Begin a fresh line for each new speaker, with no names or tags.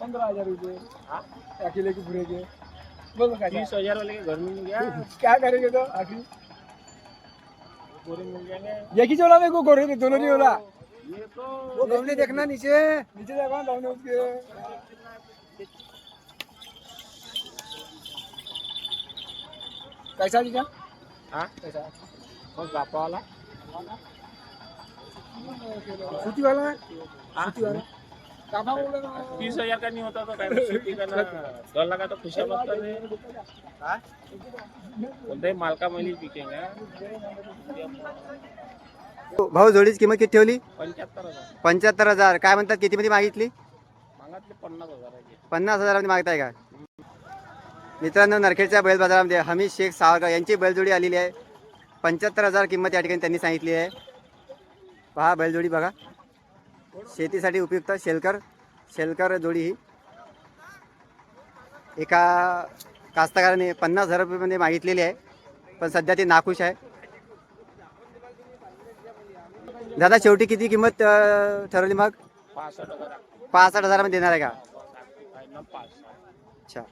पंद्रह हजार रुपये. अकेले के पूरे के बोलो क्या
तीस हजार वाले के घर में मिल गया
क्या करेंगे तो आखिर
पूरे मिल जाएंगे
एक ही जोड़ा मेरे को गोरे में दोनों नहीं होला
ये तो.
वो गमले देखना नीचे नीचे देखा गमले उसके कैसा जी क्या
हाँ
कैसा
कौन बापा वाला
सूती वाला है
हाँ
सूती वाला बोल हो?
तीस हजार का नहीं होता तो काय शेती का ना डर लगा तो खुशा मस्त बोलते मालका मैली पिकेंगे
भाऊ जोडीची किंमत किती ठेवली?
पंच्याहत्तर हजार.
पंच्याहत्तर हजार. काय म्हणतात कितीमध्ये मागितली?
मागातले पन्नास हजाराचे
पन्नास हजारामध्ये मागताय का? मित्रांनो नरखेडच्या बैल बाजारामध्ये हमीद शेख सावरकर यांची बैलजोडी आलेली आहे. पंच्याहत्तर हजार किंमत या ठिकाणी त्यांनी सांगितली आहे. पहा बैलजोडी बघा. शेतीसाठी उपयुक्त शेलकर शेलकर जोडी ही. एका कास्तकाराने पन्नास हजार रुपयेमध्ये मागितलेली आहे पण सध्या ती नाखुश आहे. दादा शेवटी किती किंमत ठरवली मग?
पासष्ट
आठ हजारामध्ये देणार आहे का? अच्छा.